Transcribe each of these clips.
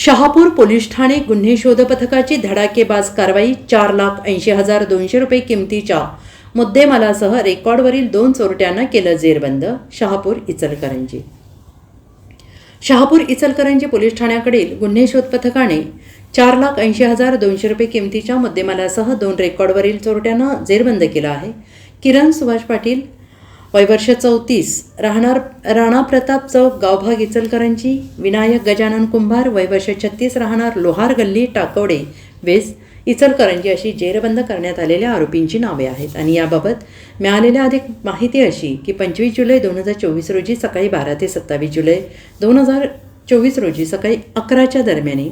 Shahapur police Thane गुन्हे शोध पथकाची धडाकेबाज कारवाई चार लाख ऐंशी हजार दोनशे रुपये किमतीच्या मुद्देमालासह रेकॉर्डवरील दोन चोरट्यांना केलं जेरबंद शहापूर इचलकरंजी. शहापूर इचलकरंजी पोलीस ठाण्याकडील गुन्हे शोध पथकाने चार लाख ऐंशी हजार दोनशे रुपये किमतीच्या मुद्देमालासह दोन रेकॉर्डवरील चोरट्यांना जेरबंद केलं आहे. किरण सुभाष पाटील वयवर्ष चौतीस. राहणार राणा प्रताप चौक गावभाग इचलकरंजी. विनायक गजानन कुंभार वयवर्ष छत्तीस राहणार लोहार गल्ली टाकवडे वेस इचलकरंजी अशी जेरबंद करण्यात आलेल्या आरोपींची नावे आहेत. आणि याबाबत मिळालेल्या अधिक माहिती अशी की पंचवीस जुलै दोन हजार चोवीस रोजी सकाळी बारा ते सत्तावीस जुलै दोन हजार चोवीस रोजी सकाळी अकराच्या दरम्याने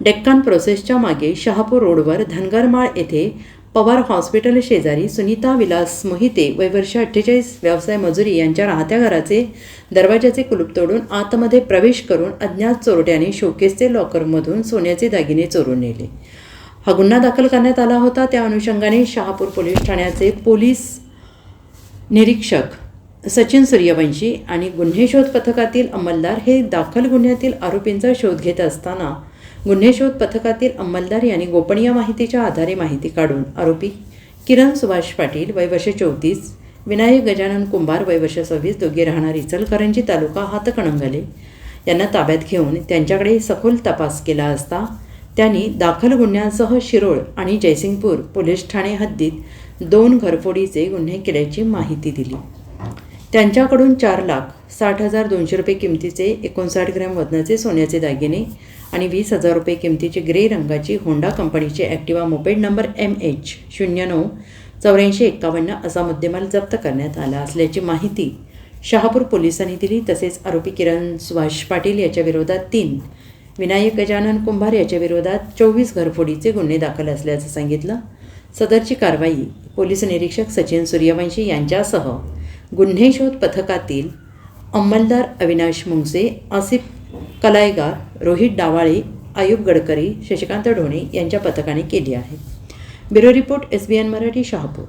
डेक्कान प्रोसेसच्या मागे शहापूर रोडवर धनगरमाळ येथे पवार हॉस्पिटल शेजारी सुनीता विलास मोहिते वयवर्ष अठ्ठेचाळीस व्यवसाय मजुरी यांच्या राहत्या घराचे दरवाजाचे कुलूप तोडून आतमध्ये प्रवेश करून अज्ञात चोरट्याने शोकेसचे लॉकरमधून सोन्याचे दागिने चोरून नेले. हा गुन्हा दाखल करण्यात आला होता. त्या अनुषंगाने शहापूर पोलीस ठाण्याचे पोलीस निरीक्षक सचिन सूर्यवंशी आणि गुन्हे शोध पथकातील अंमलदार हे दाखल गुन्ह्यातील आरोपींचा शोध घेत असताना गुन्हे शोध पथकातील अंमलदार यांनी गोपनीय माहितीच्या आधारे माहिती काढून आरोपी किरण सुभाष पाटील वयवर्ष चौतीस विनायक गजानन कुंभार वयवर्ष सव्वीस दोघे राहणार इचलकरंजी तालुका हातकणंगले यांना ताब्यात घेऊन त्यांच्याकडे सखोल तपास केला असता त्यांनी दाखल गुन्ह्यांसह शिरोळ आणि जयसिंगपूर पोलीस ठाणे हद्दीत दोन घरफोडीचे गुन्हे केल्याची माहिती दिली. त्यांच्याकडून चार लाख साठ हजार दोनशे रुपये किमतीचे एकोणसाठ ग्रॅम वजनाचे सोन्याचे दागिने आणि वीस हजार रुपये किमतीची ग्रे रंगाची होंडा कंपनीची Activa moped number M H शून्य नऊ चौऱ्याऐंशी एक्कावन्न असा मुद्देमाल जप्त करण्यात आला असल्याची माहिती शहापूर पोलिसांनी दिली. तसेच आरोपी किरण सुभाष पाटील याच्याविरोधात तीन विनायक गजानन कुंभार याच्याविरोधात चोवीस घरफोडीचे गुन्हे दाखल असल्याचं सांगितलं. सदरची कारवाई पोलीस निरीक्षक सचिन सूर्यवंशी यांच्यासह गुन्हे शोध पथकातील अंमलदार अविनाश मुंगसे आसिफ कलायगार रोहित डावाळे आयुब गडकरी शशिकांत ढोणे यांच्या पथकाने केली आहे. Bureau report S B N Marathi Shahapur.